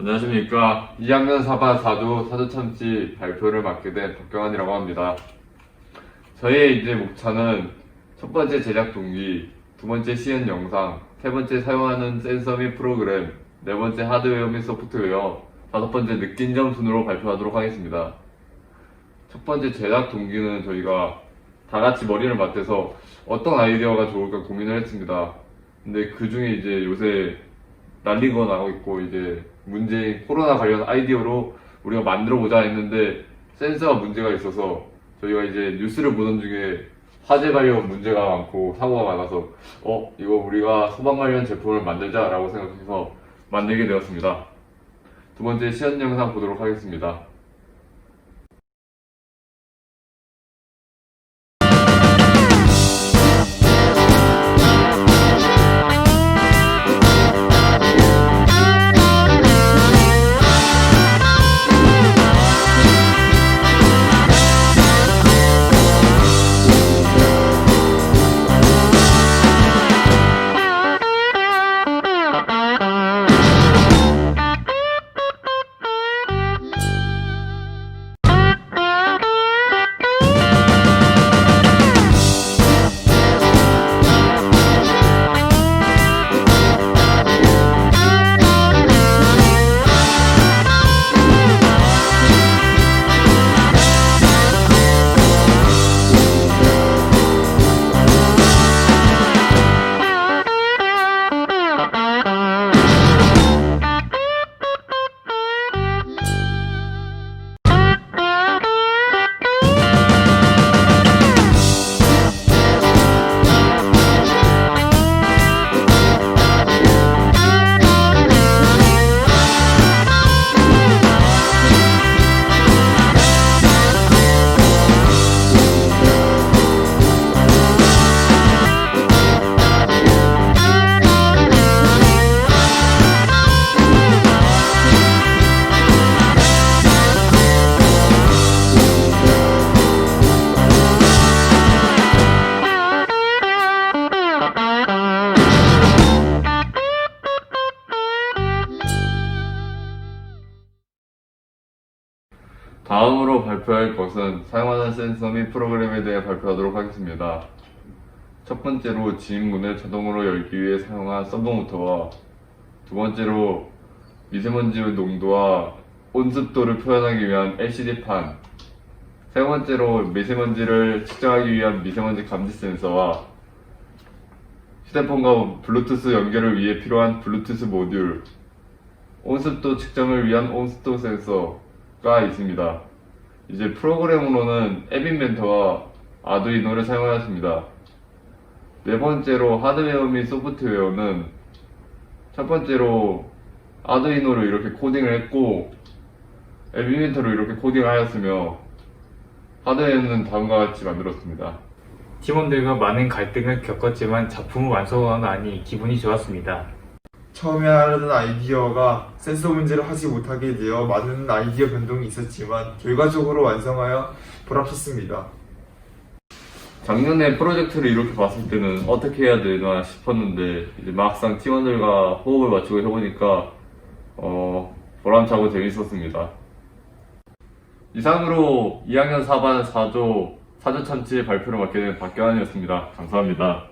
안녕하십니까. 2학년 4반 4조 사조참치 발표를 맡게 된 박경환이라고 합니다. 저의 이제 목차는 첫 번째 제작 동기, 두 번째 시연 영상, 세 번째 사용하는 센서 및 프로그램, 네 번째 하드웨어 및 소프트웨어, 다섯 번째 느낀 점 순으로 발표하도록 하겠습니다. 첫 번째 제작 동기는 저희가 다 같이 머리를 맞대서 어떤 아이디어가 좋을까 고민을 했습니다. 근데 그 중에 이제 요새 난리가 나고 있고 이제 문제인 코로나 관련 아이디어로 우리가 만들어 보자 했는데 센서가 문제가 있어서 저희가 이제 뉴스를 보던 중에 화재 관련 문제가 많고 사고가 많아서 어 이거 우리가 소방 관련 제품을 만들자라고 생각해서 만들게 되었습니다. 두 번째 시연 영상 보도록 하겠습니다. 다음으로 발표할 것은 사용하는 센서 및 프로그램에 대해 발표하도록 하겠습니다. 첫 번째로 지인문을 자동으로 열기 위해 사용한 서버 모터와 두 번째로 미세먼지의 농도와 온습도를 표현하기 위한 LCD판 세 번째로 미세먼지를 측정하기 위한 미세먼지 감지 센서와 휴대폰과 블루투스 연결을 위해 필요한 블루투스 모듈 온습도 측정을 위한 온습도 센서 가 있습니다. 이제 프로그램으로는 앱 인벤터와 아두이노를 사용하였습니다. 네 번째로 하드웨어 및 소프트웨어는 첫 번째로 아두이노로 이렇게 코딩을 했고 앱 인벤터로 이렇게 코딩을 하였으며 하드웨어는 다음과 같이 만들었습니다. 팀원들과 많은 갈등을 겪었지만 작품을 완성하니 기분이 좋았습니다. 처음에 하려던 아이디어가 센서 문제를 하지 못하게 되어 많은 아이디어 변동이 있었지만 결과적으로 완성하여 보람찼습니다. 작년에 프로젝트를 이렇게 봤을 때는 어떻게 해야 되나 싶었는데 이제 막상 팀원들과 호흡을 맞추고 해보니까 어, 보람차고 재밌었습니다. 이상으로 2학년 4반 4조 사조 참치 발표를 맡게 된 박경환이었습니다. 감사합니다.